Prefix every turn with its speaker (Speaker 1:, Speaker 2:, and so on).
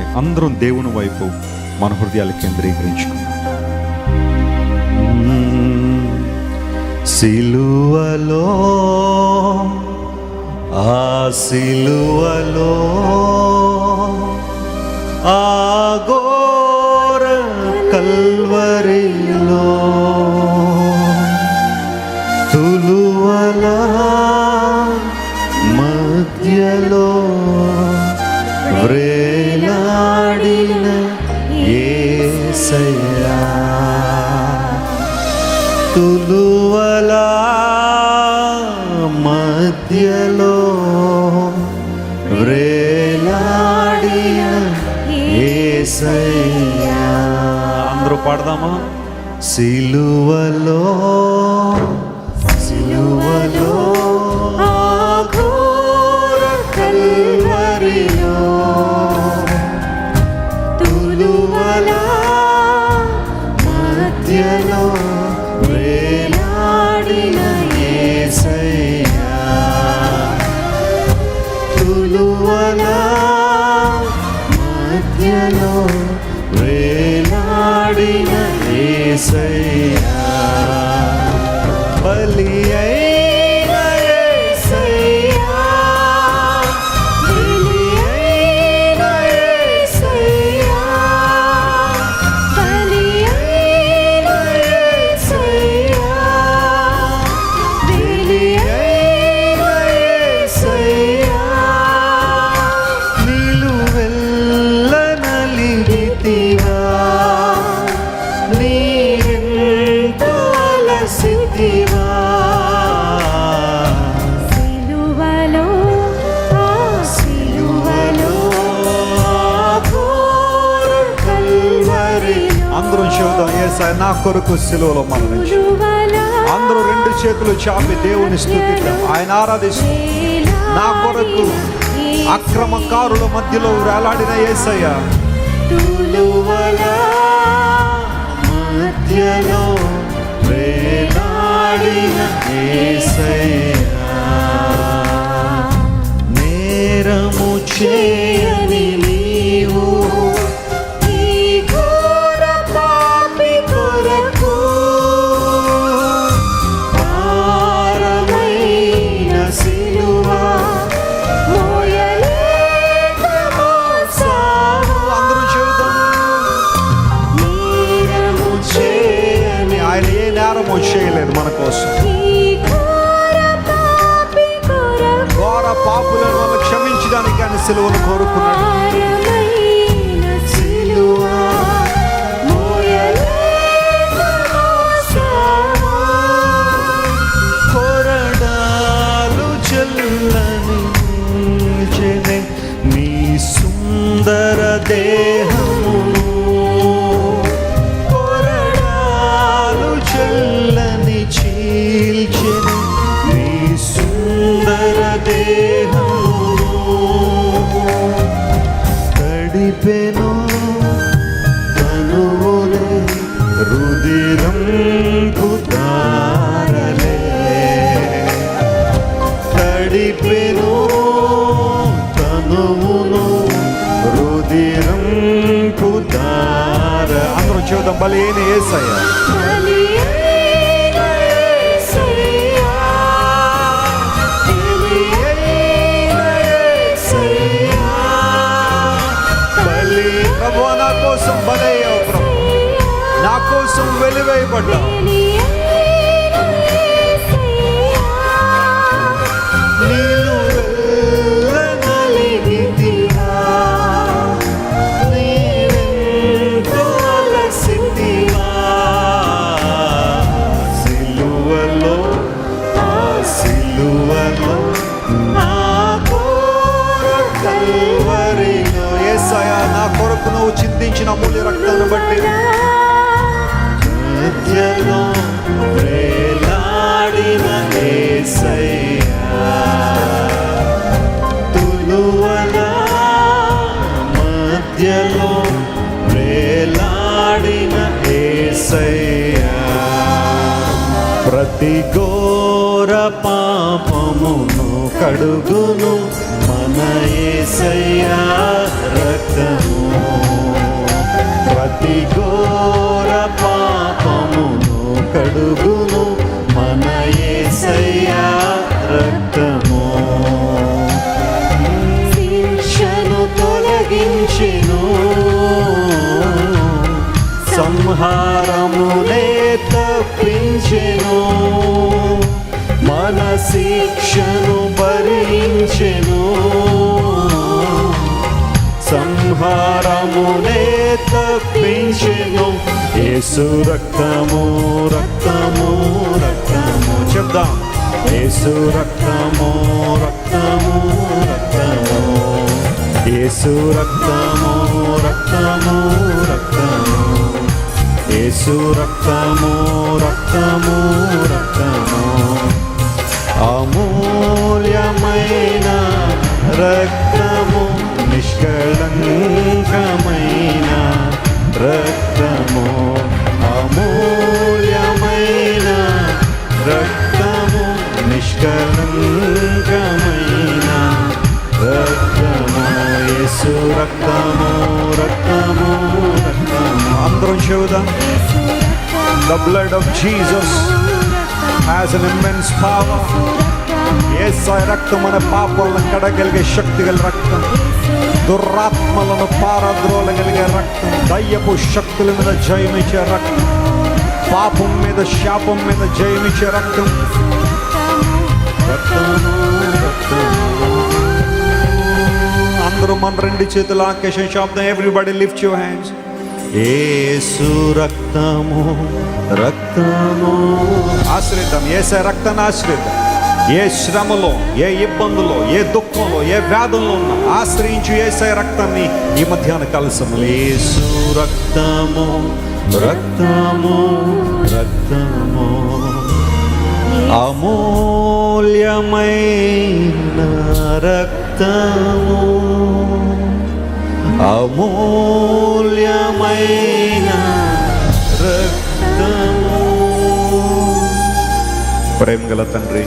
Speaker 1: పెట్టుకొని అందరం దేవుని వైపు మన హృదయాలు కేంద్రీకరించుకున్నాం సిలువలో ఆ సిలువలో అందరూ పాడదామా? సిలువలో సిలువలో say. అందరం నా కొరకు సిలువలో మరణించు
Speaker 2: సిలువలో
Speaker 1: అందరూ రెండు చేతులు చాపి దేవుని స్థుతిద్దాం. ఆయన ఆరాధిస్తూ నా కొరకు అక్రమకారుల మధ్యలో వేలాడిన ఏసయ్య. మధ్యలో. నేరము చేయని ఏ నేరము చేయలేదు మన కోసం.
Speaker 2: ఘోర
Speaker 1: పాపులను క్షమించడానికి ఆయన సిలువను కోరుకున్నాడు. జీవితం అందరం చూద్దాం బలేని ఏసయ్య. ప్రభు నా కోసం బలయ్యావు ప్రభు. నా కోసం వెలివేయబడ్డావు. నువ్వు చిందించిన అమూల్య రక్తాన్ని బట్టి. వేలాడిన తులువల మధ్యలో వేలాడిన యేసయ్యా ప్రతి ఘోర కడుగును మన ఏసయ్యా రక్తము. ప్రతి ఘోర పాపమును కడుగును మన ఏసయ్య రక్తము. శిక్షను తొలగించిను. సంహారమునే తప్పించెను మన శిక్షను భరించెను. సంహారమునే తప్పించెను యేసు రక్తము రక్తము రక్తము. చెప్దాం. యేసు రక్తము రక్తము రక్తము. యేసు రక్తము రక్తము రక్తము. యేసు రక్తము రక్తము రక్తము. రక్తము అందరం చెబుదాం The blood of Jesus has an immense power. ఏసాయ రక్తం మన పాపాలను కడగలిగే శక్తి గల రక్తం దురాత్మలను పారద్రోలగలిగే రక్తం దయ్యపు శక్తుల మీద జయమిచ్చే రక్తం పాపం మీద శాపం మీద జయమిచ్చే రక్తం రక్తము రక్తము అందరూ మన రెండు చేతుల ఆకేశం శబ్దం ఎవ్రీబడి లిఫ్ట్ యువర్ హ్యాండ్స్ ఏసు రక్తము రక్తము. ఆశ్రిద్దాం ఏసే రక్తాన్ని ఆశ్రిద్దాం ఏ శ్రమలో ఏ ఇబ్బందులో ఏ దుఃఖంలో ఏ వ్యాధంలో ఉన్నా ఆశ్రయించు ఏసే రక్తాన్ని ఈ మధ్యాహ్న కలసము ఏసు రక్తము రక్తము రక్తము. అమూల్యమైన రక్తము. అమూల్యమైన రక్తము. ప్రేమ గల తండ్రి